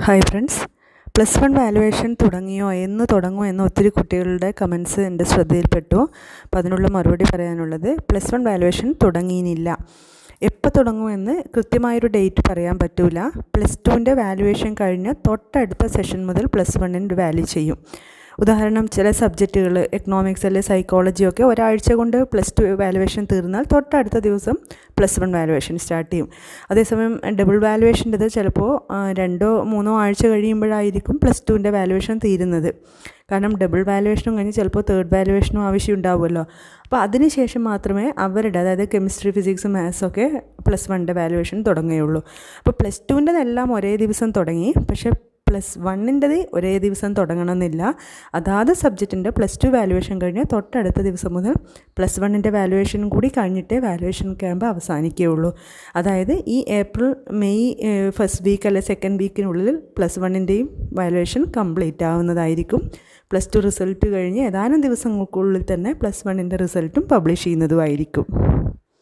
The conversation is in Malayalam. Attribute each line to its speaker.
Speaker 1: Hi friends plus one valuation തുടങ്ങിയോ എന്ന് തുടങ്ങുമോ എന്ന് ഒത്തിരി കുട്ടികളുടെ കമൻസ് എന്റെ ശ്രദ്ധയിൽപ്പെട്ടു. അപ്പോൾ അതിനുള്ള മറുപടി പറയാനുള്ളത് പ്ലസ് വൺ വാലുവേഷൻ തുടങ്ങിയില്ല. എപ്പോൾ തുടങ്ങുമെന്ന് കൃത്യമായൊരു ഡേറ്റ് പറയാൻ പറ്റില്ല പ്ലസ് ടുവിന്റെ വാലുവേഷൻ കഴിഞ്ഞ് തൊട്ടടുത്ത സെഷൻ മുതൽ പ്ലസ് വണ്ണിന്റെ വാല്യൂ ചെയ്യും. ഉദാഹരണം ചില സബ്ജക്റ്റുകൾ എക്കണോമിക്സ് അല്ലെങ്കിൽ സൈക്കോളജി ഒക്കെ ഒരാഴ്ച കൊണ്ട് പ്ലസ് ടു വാലുവേഷൻ തീർന്നാൽ തൊട്ടടുത്ത ദിവസം പ്ലസ് വൺ വാലുവേഷൻ സ്റ്റാർട്ട് ചെയ്യും. അതേസമയം ഡബിൾ വാലുവേഷന്റെത് ചിലപ്പോൾ രണ്ടോ മൂന്നോ ആഴ്ച കഴിയുമ്പോഴായിരിക്കും പ്ലസ് ടുവിന്റെ വാലുവേഷൻ തീരുന്നത്. കാരണം ഡബിൾ വാലുവേഷനും കഴിഞ്ഞ് ചിലപ്പോൾ തേർഡ് വാലുവേഷനും ആവശ്യം ഉണ്ടാവുമല്ലോ. അപ്പോൾ അതിന് ശേഷം മാത്രമേ അവരുടെ അതായത് കെമിസ്ട്രി ഫിസിക്സ് മാത്സ് ഒക്കെ പ്ലസ് വണ്ണിന്റെ വാലുവേഷൻ തുടങ്ങുകയുള്ളൂ. അപ്പോൾ പ്ലസ് ടുവിന്റെതെല്ലാം ഒരേ ദിവസം തുടങ്ങി. പക്ഷേ പ്ലസ് വണ്ണിന്റെത് ഒരേ ദിവസം തുടങ്ങണമെന്നില്ല. അതാത് സബ്ജക്റ്റിന്റെ പ്ലസ് ടു വാലുവേഷൻ കഴിഞ്ഞ് തൊട്ടടുത്ത ദിവസം മുതൽ പ്ലസ് വണ്ണിന്റെ വാലുവേഷൻ കൂടി കഴിഞ്ഞിട്ടേ വാലുവേഷൻ ക്യാമ്പ് അവസാനിക്കുകയുള്ളൂ. അതായത് ഈ ഏപ്രിൽ മെയ് ഫസ്റ്റ് വീക്ക് അല്ലെ സെക്കൻഡ് വീക്കിനുള്ളിൽ പ്ലസ് വണ്ണിന്റെയും വാലുവേഷൻ കംപ്ലീറ്റ് ആവുന്നതായിരിക്കും. പ്ലസ് ടു റിസൾട്ട് കഴിഞ്ഞ് ഏതാനും ദിവസങ്ങൾക്കുള്ളിൽ തന്നെ പ്ലസ് വണ്ണിന്റെ റിസൾട്ടും പബ്ലിഷ് ചെയ്യുന്നതുമായിരിക്കും.